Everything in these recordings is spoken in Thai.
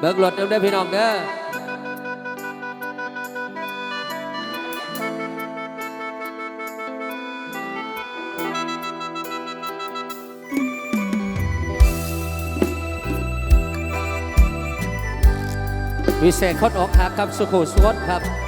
เบิกรถเด้อเด้อพี่น้องเด้อวิเศษคดอกหักครับสุขุสวดครับ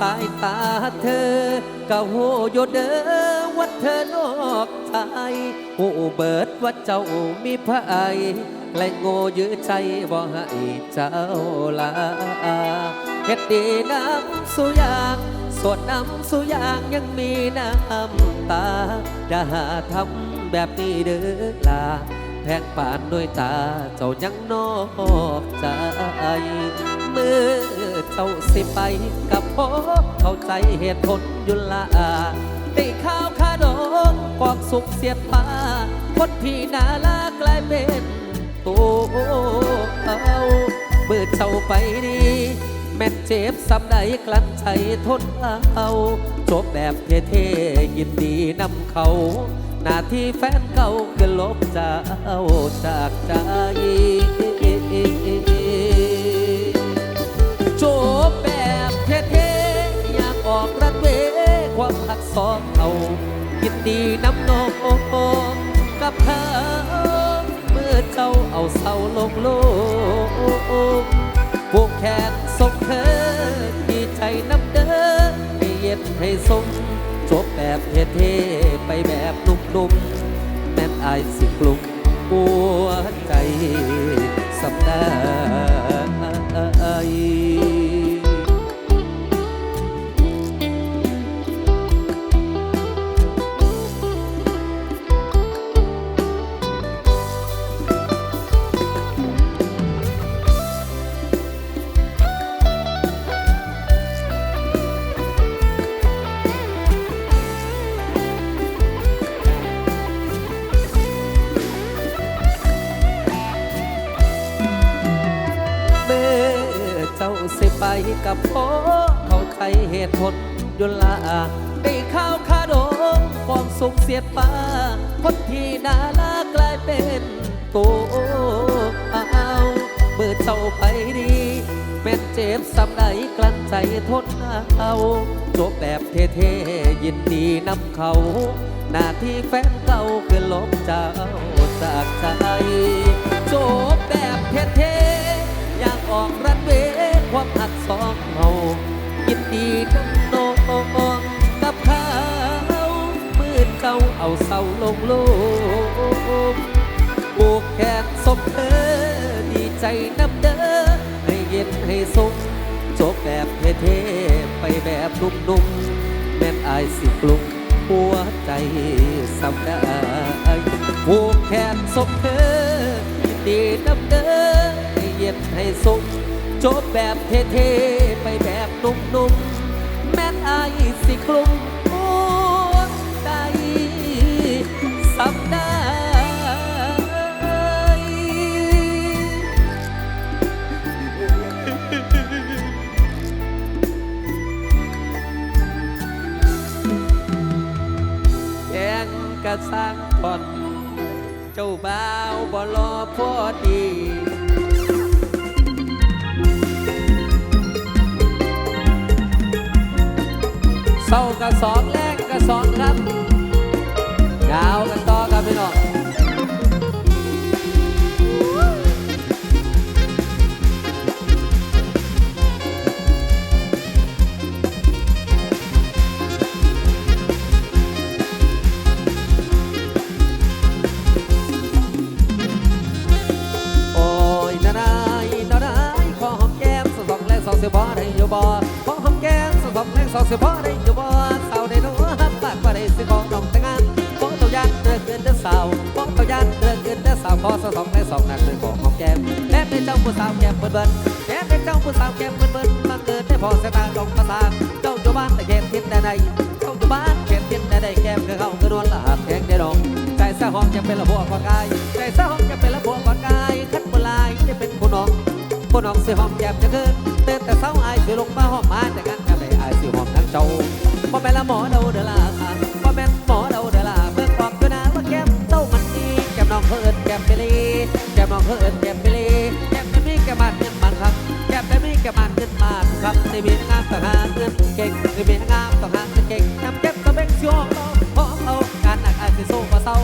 สายตาเธอก็โหโยเดอว่าเธอนอกใจโอ้เบิดว่าเจ้ามีพระไอและโง่ยื้อใจบ่ให้เจ้าลาเฮ็ดดีน้ำสุยางสวนน้ำสุยางยังมีน้ำตาอย่าหาทำแบบนี้เด้อลาแพงปานด้วยตาเจ้ายังนอกใจ มือเจ้าสิไปกับพ่อเข้าใจเหตุผลอยุลาได้ข้าวขาดองกอกสุกเสียดปาคนที่น่าลากลายเป็นตัวเอาเมื่อเจ้าไปดีแม่นเจ็บซ้ำใดกลั้นใจทนเอาจบแบบเท่ๆยินดีนำเขาหน้าที่แฟนเก่าคือลบเจ้าจากใจ โจบแบบเท่ๆอยากออกรัดเวความหักสองเอายินดีน้ำนองกับเขาเมื่อเจ้าเอาเศร้าลงโลกผูกแขนส่งเธอดีใจน้ำเด้อให้เย็นให้สมจบแบบเท่ๆไปแบบนุ่มๆแม่นอายสิกลุ่มหัวใจสำได้ เต้าไปดี แม่นเจ็บซ้ำใดกลั้นใจทนเอาจบแบบเท่ๆยินดีนำเขา หน้าที่แฟนเก่าคือลบเจ้าจากใจจบแบบเท่ๆอยากออกรันเวความหักสองเฮายินดีนำนองกับเขามือเจ้าเอาเศร้าลงโลกผูกแขนศพเธอดีใจน้ำ สุขจบแบบเท่ๆไปแบบนุ่มๆแม่นอายสิกลุกหัวใจสำได้ผูกแขนศพเธอยินดีน้ำเด้อให้เย็นให้สุขจบแบบเท่ๆไปแบบนุ่มๆแม่นอายสิคลุก งกระสังผ่อนเจ้าบ่าวบ่รอพอดีเศร้ากับสองแรกกับสองครับยาวกันต่อกับพี่น้อง สาวของแรงสองหนักเลยของหอมแก้มแก้มเป็นเจ้าผู้สาวแก้มเบิ่นเบิ่นแก้มเป็นเจ้าผู้สาวแก้มเบิ่นเบิ่นมาเกิดได้พอสายตาลงประสานเจ้าอยู่บ้านแต่แก้มทิศใดๆเจ้าอยู่บ้านแก้มทิศใดๆแก้มคือเขาคือนวลละหักแข็งได้ดองใจสะหอมจะเป็นละบัวกว่ากายใจสะหอมจะเป็นละบัวกว่ากายคัดบลายจะเป็นผู้น้องผู้น้องเสิหอมแก้มจะเกินเตือนแต่เศร้าอายสิลงมาหอมมาแต่งานกันได้อายสิหอมทั้งเจ้าบ่แม่นละหมอเดาเดอล่ะ เพิ่นแก้มเปรีแก้มได้มีแก้มมันเงินมันครับแก้มได้มีแก้มมันเงินมันครับได้มีงามต่างหากเงินเก่งได้มีงามต่างหากเงินเก่งแก้มเก็บก็เบ่งสิหอมเอาหอมเอางานหนักอายสิสู้บ่เศร้า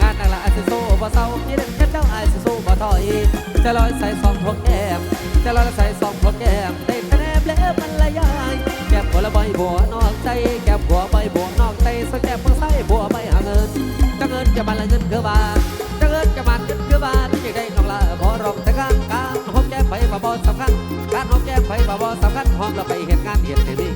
งานหนักละอายสิสู้บ่เศร้ายี่เด็ดแค่เจ้าอายสิสู้บ่ถอยจะลอยใส่ซองพวกแก้มจะลอยใส่ซองพวกแก้มได้แต่แนบแล้วมันละยายแก้มหัวละใบบัวนอกใจแก้มหัวใบบัวนอกใจสักแก้มเพิ่งใส่บัวใบหาเงินจะเงินจะมันละเงินคือว่า บ่าสำคัญหอมเราไปเหตุงานเหตุให้มี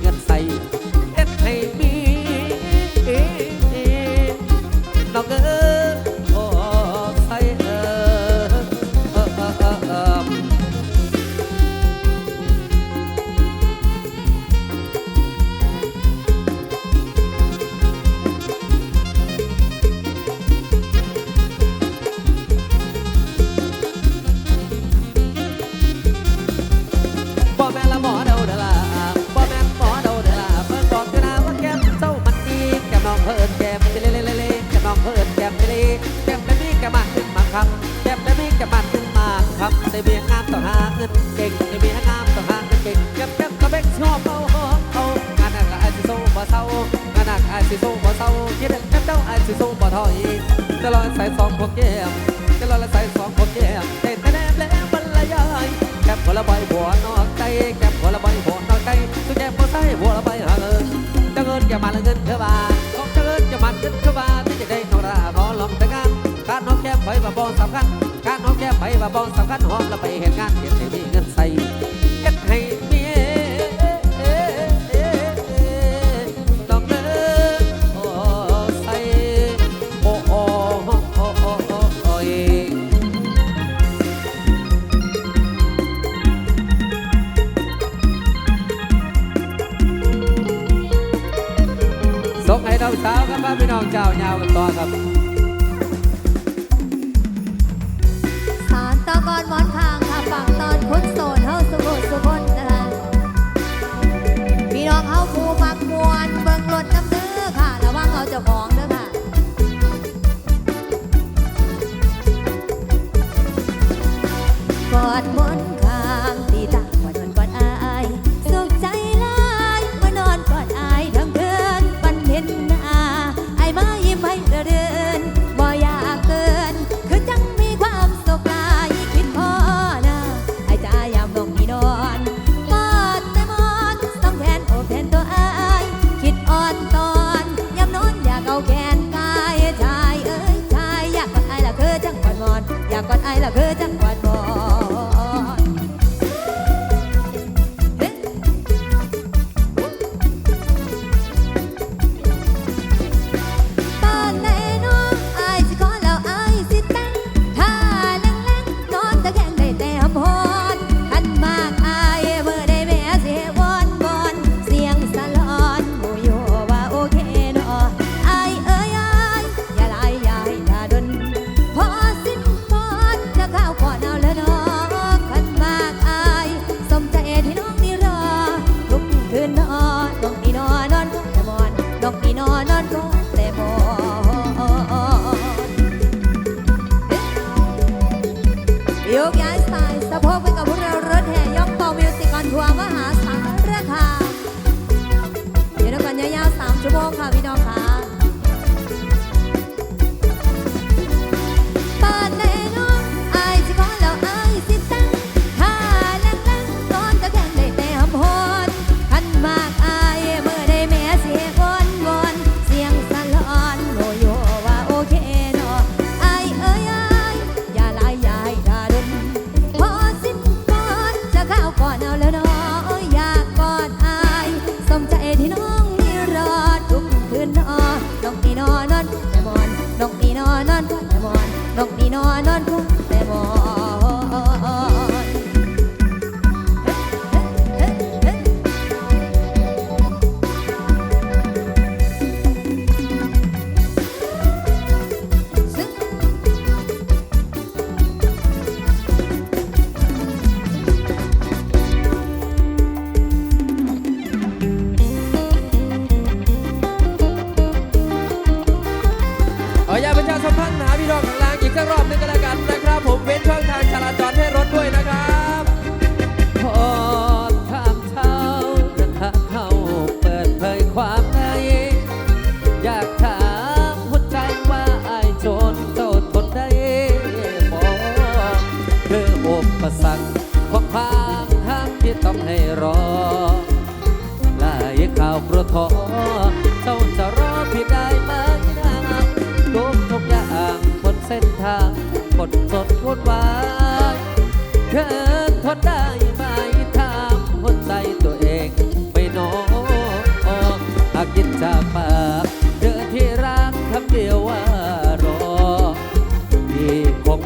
เงิน งอบเอาเอางานหนักละอายสิสู้บ่เศร้างานหนักไอายสิสู้บ่เศร้าคิดเด็ดแก้มเจ้าไอายสิสู้บ่ถอยจะลอยใส่สองพวกแก้มจะลอยใส่สองพวกแก้มได้แต่แนบแล้วบรรยายแก้มคนละใบบัวนอกใจแก้มคนละใบบัวนอกใจสุดแก้มคนใส่บัวละใบหาเงินจะเงินจะมันเงินเท่าบาทของจะเงินจะมันเงินเท่าบาทที่จะได้นองราขอลองแต่งานการน้องแก้มไปว่าบอสำคัญการน้องแก้มไปว่าบอสำคัญหอมละไปเหตุงานเหตุให้มีเงินใส่เก่อนไอ้ละเธอจัง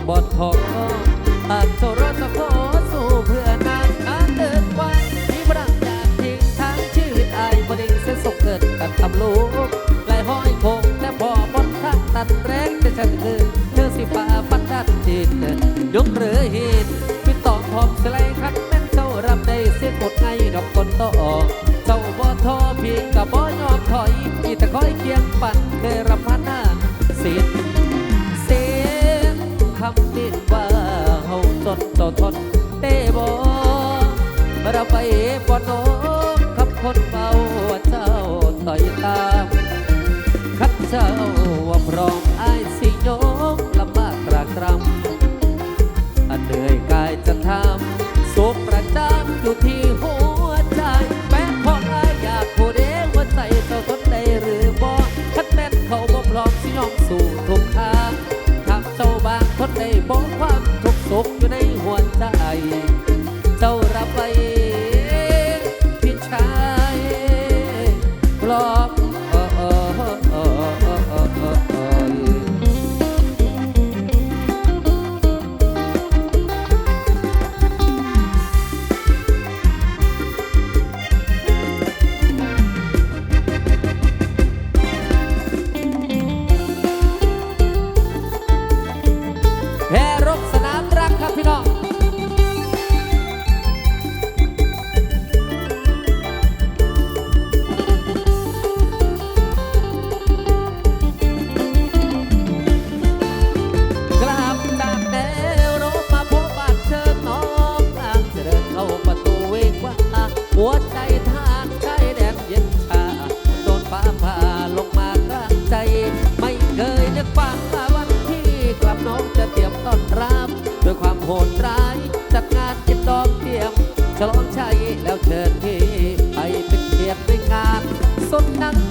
บอดทองตากโซรสโคสู่เพื่อนานอาเดินวันที่บรังจากทิ้งทั้งชีวิตไอ้บดิงเส้นสกเกิดกับตำลูกไหลห้อยคงแต่พอบนทักตัดแรงแต่ฉันคือเธอสิป่าปัดดัดดินยกเรือหินปิดตอกหอมสไลคัดแม่นเจ้ารับได้เสียหมดไงดอกคนต่อเจ้าบ่ทอพี่กับบ่ยอมถอยอีตะคอยเคียงปั่นเคยรับพันหน้าสิทธ คำนินว่าเฮาจนต่อทนได้บ่เราไปบ่น้อขับคนเมาเจ้าต่อยตามคับเจ้าว่าพร้อมอายสิยกลำบากตรากตรำอันเหนื่อยกายจะทำสุขประจำอยู่ที่หั กอยู่ใน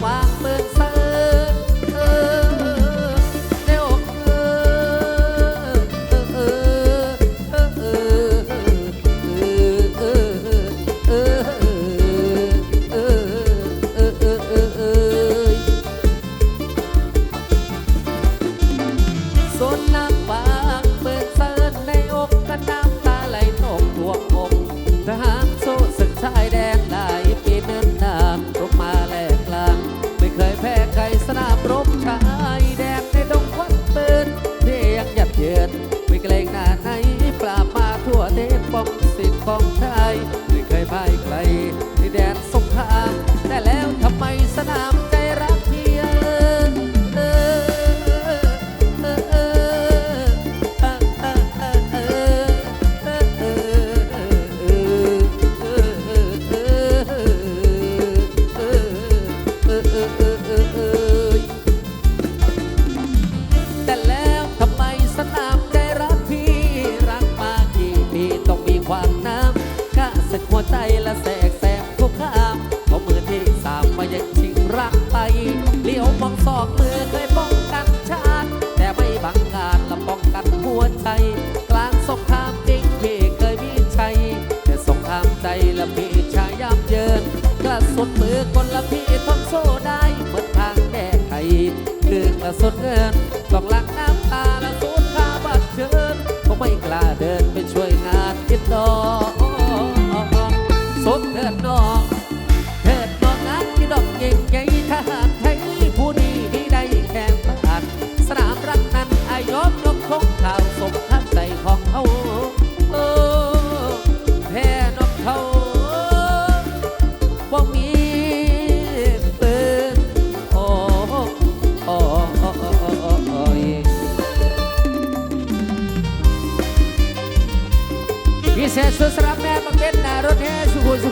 ความเบิกฟ้า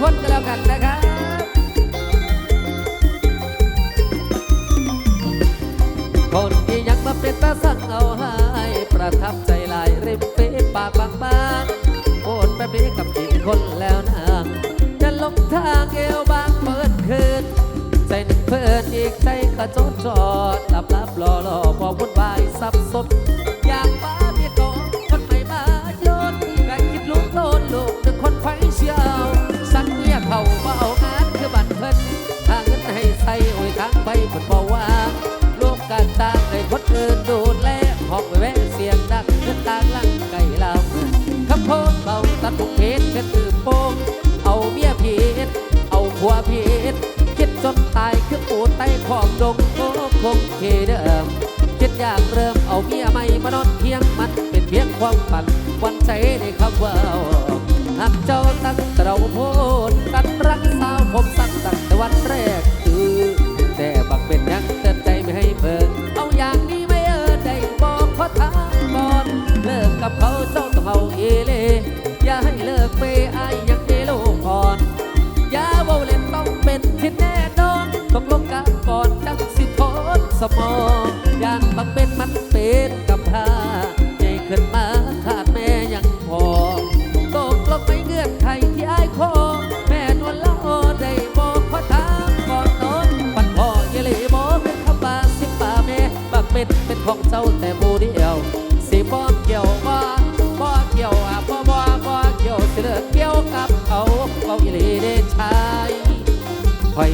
คนก็แล้วกันนะครับคนที่ยังมาเป็นตาสั่งเอาหายประทับใจลายริมฝีปากบางบางโอนแบบนี้กับกี่คนแล้วนางจะลงทางเอวบางเปิดคืนใจนึ่งเพื่อนอีกใจก็จดจอดหลับหลับหล่อหล่อพอวุ่นวายสับสน คิดแน่นอนตกลงกันก่อนจังสิทนสมองยานบางเป็นมันเป็นกับ hoy